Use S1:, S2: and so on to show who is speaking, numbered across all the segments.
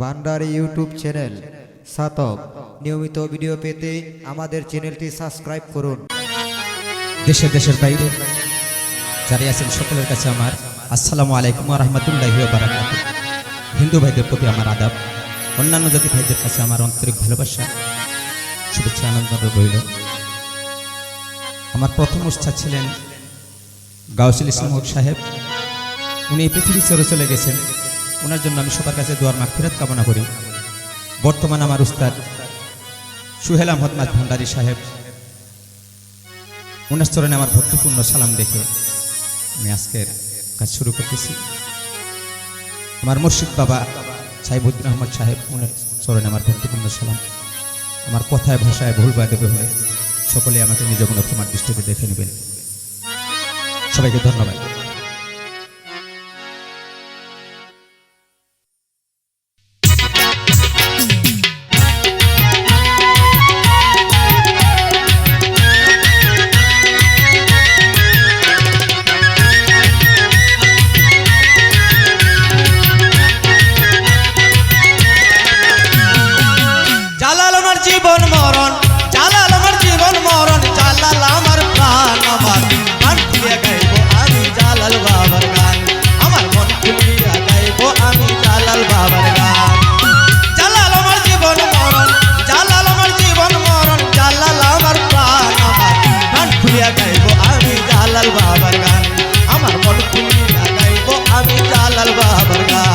S1: ভান্ডারি YouTube channel. সাতক, নিয়মিত video পেতে আমাদের চ্যানেলটি সাবস্ক্রাইব করুন।
S2: দেশে দেশের বাইরে যারা আছেন, সকলের কাছে আমার আসসালামু আলাইকুম রহমতুল্লাহ বারাকাত হিন্দু ভাইদের প্রতি আমার আদাব, অন্যান্য জাতি ভাইদের কাছে আমার আন্তরিক ভালোবাসা, শুভেচ্ছা আনন্দ রইল। আমার প্রথম উৎসাহ ছিলেন গাউসুল ইসলাম সাহেব। উনি পৃথিবী ছেড়ে চলে গেছেন। ওনার জন্য আমি সবার কাছে দোয়ার মাগফিরাত কামনা করি। বর্তমান আমার উস্তাদ সুহেল আহমদ নাথ ভান্ডারী সাহেব, ওনার চরণে আমার ভক্তিপূর্ণ সালাম দেখে আমি আজকের কাজ শুরু করতেছি। আমার মুর্শিদ বাবা সাহেবুদ্দিন আহমদ সাহেব, ওনার চরণে আমার ভক্তিপূর্ণ সালাম। আমার কথায়, ভাষায় ভুল বা দেবে হলে সকলে আমাকে নিজ ক্ষমার দৃষ্টিতে দেখে নেবেন। সবাইকে ধন্যবাদ।
S3: আমার মন খুলিয়া গাইব আমি জালাল বাবার গান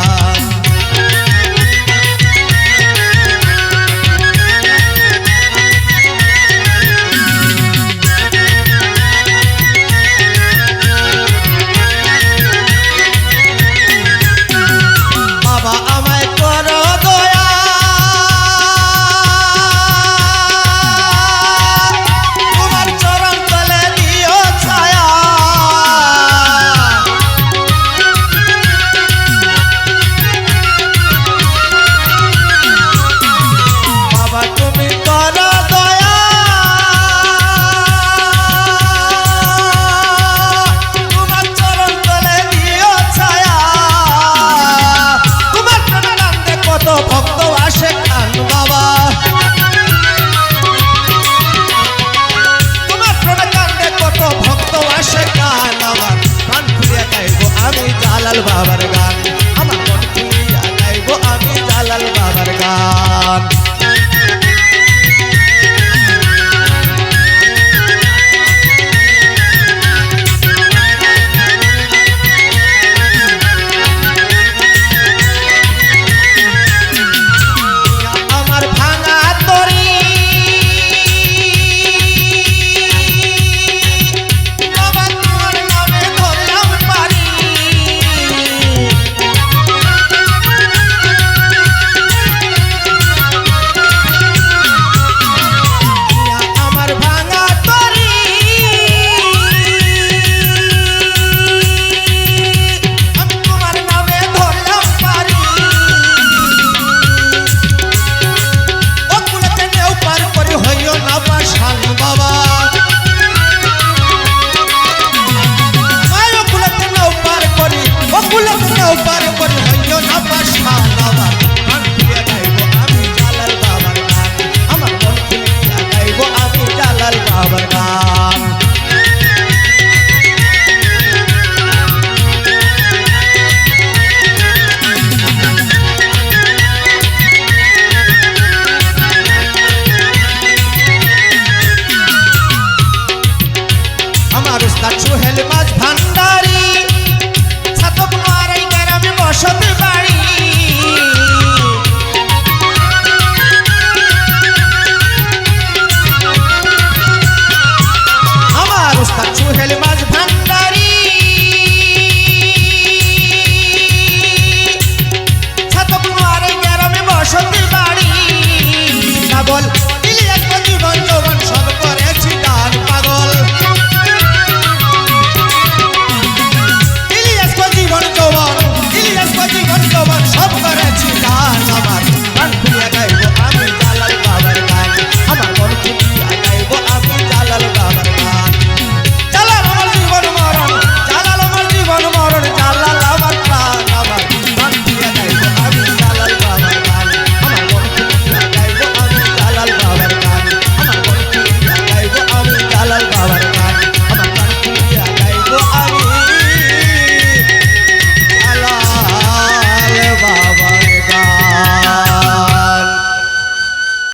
S3: সোহেল মাছ ভান্ডারি ছাতক মারাই গ্রামে বসতে বাড়ি।